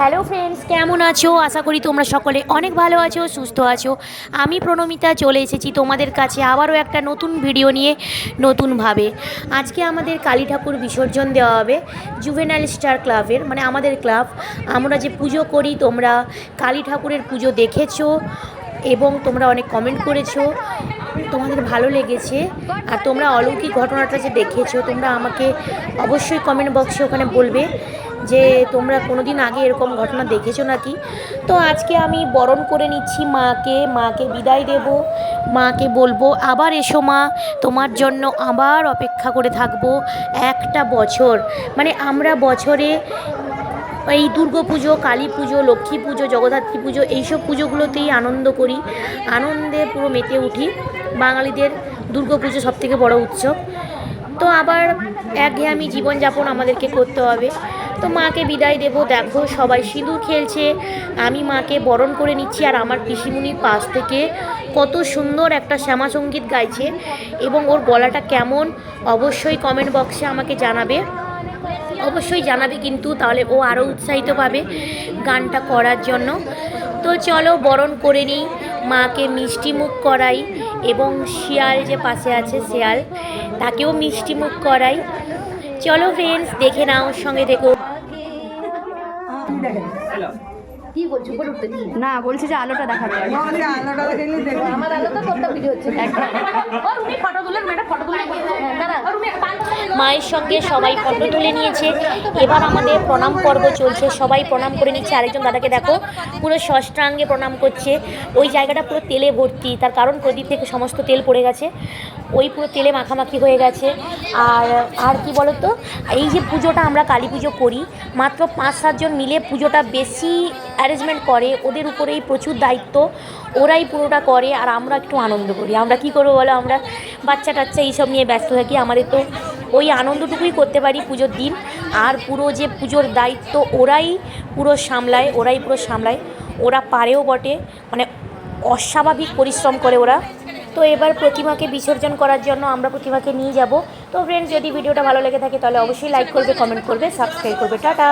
Hello friends, কেমন আছো? আশা করি তোমরা সকলে অনেক ভালো আছো, সুস্থ আছো। আমি প্রণমিতা, চলে এসেছি তোমাদের কাছে আবারও একটা নতুন ভিডিও নিয়ে, নতুনভাবে। আজকে আমাদের কালী ঠাকুর বিসর্জন দেওয়া হবে জুভেনাইল স্টার ক্লাবের মানে আমাদের ক্লাব আমরা যে পুজো করি, তোমরা কালী ঠাকুরের পুজো দেখেছ এবং তোমরা অনেক কমেন্ট করেছ। তোমাদের ভালো লেগেছে আর তোমরা অলৌকিক ঘটনাটা যে দেখেছ, তোমরা আমাকে অবশ্যই কমেন্ট বক্সে ওখানে বলবে যে তোমরা কোনো দিন আগে এরকম ঘটনা দেখেছ নাকি? তো আজকে আমি বরণ করে নিচ্ছি মাকে মাকে বিদায় দেব, মাকে বলব আবার এসো মা, তোমার জন্য আবার অপেক্ষা করে থাকব একটা বছর। মানে আমরা বছরে এই দুর্গা পুজো, কালী পুজো, লক্ষ্মী পুজো, জগদ্ধাত্রী পুজো, এইসব পুজোগুলোতেই আনন্দ করি। আনন্দে পুরো মেতে উঠি। বাঙালিদের দুর্গা পুজো সবথেকে বড় উৎসব। তো আবার একঘেয়েমি জীবনযাপন আমাদেরকে করতে হবে। তো মাকে বিদায় দেব। দেখো সবাই সিঁদুর খেলছে। আমি মাকে বরণ করে নিচ্ছি আর আমার পিসিমুনির পাশ থেকে কত সুন্দর একটা শ্যামা সংগীত গাইছে এবং ওর গলাটা কেমন অবশ্যই কমেন্ট বক্সে আমাকে জানাবে। অবশ্যই জানাবে কিন্তু তাহলে ও আরও উৎসাহিত পাবে গানটা করার জন্য। তো চলো বরণ করে নিই। মাকে মিষ্টি মুখ করাই এবং শিয়াল যে পাশে আছে শিয়াল তাকেও মিষ্টি মুখ করাই। চলো ফ্রেন্ডস দেখে নাও সঙ্গে দেখো না বলছি যে আলোটা দেখাতে। দেখো আমার আলো তো ভিডিও হচ্ছে? ফটো তুলে একটা ফটো তুলে মায়ের সঙ্গে সবাই ফটো তুলে নিয়েছে। এবার আমাদের প্রণাম পর্ব চলছে। সবাই প্রণাম করে নিচ্ছে। আরেকজন দাদাকে দেখো, পুরো ষষ্ঠাঙ্গে প্রণাম করছে। ওই জায়গাটা পুরো তেলে ভর্তি। তার কারণ প্রদীপ থেকে সমস্ত তেল পড়ে গেছে। ওই পুরো তেলে মাখামাখি হয়ে গেছে। আর আর কি বলতো? এই যে পুজোটা আমরা কালী পুজো করি, মাত্র পাঁচ সাতজন মিলে পুজোটা বেশি অ্যারেঞ্জমেন্ট করে। ওদের উপরেই প্রচুর দায়িত্ব। ওরাই পুরোটা করে। আর আমরা একটু আনন্দ করি। আমরা কি করব বলো? আমরা বাচ্চা টাচ্চা এইসব নিয়ে ব্যস্ত থাকি। আমাদের তো ওই আনন্দটুকুই করতে পারি পুজোর দিন। আর পুরো যে পুজোর দায়িত্ব ওরাই পুরো সামলায়, ওরাই পুরো সামলায়। ওরা পারেও বটে মানে অস্বাভাবিক পরিশ্রম করে ওরা। তো এবার প্রতিমাকে বিসর্জন করার জন্য আমরা প্রতিমাকে নিয়ে যাব। তো ফ্রেন্ডস যদি ভিডিওটা ভালো লেগে থাকে তাহলে অবশ্যই লাইক করবে কমেন্ট করবে সাবস্ক্রাইব করবে। টাটা!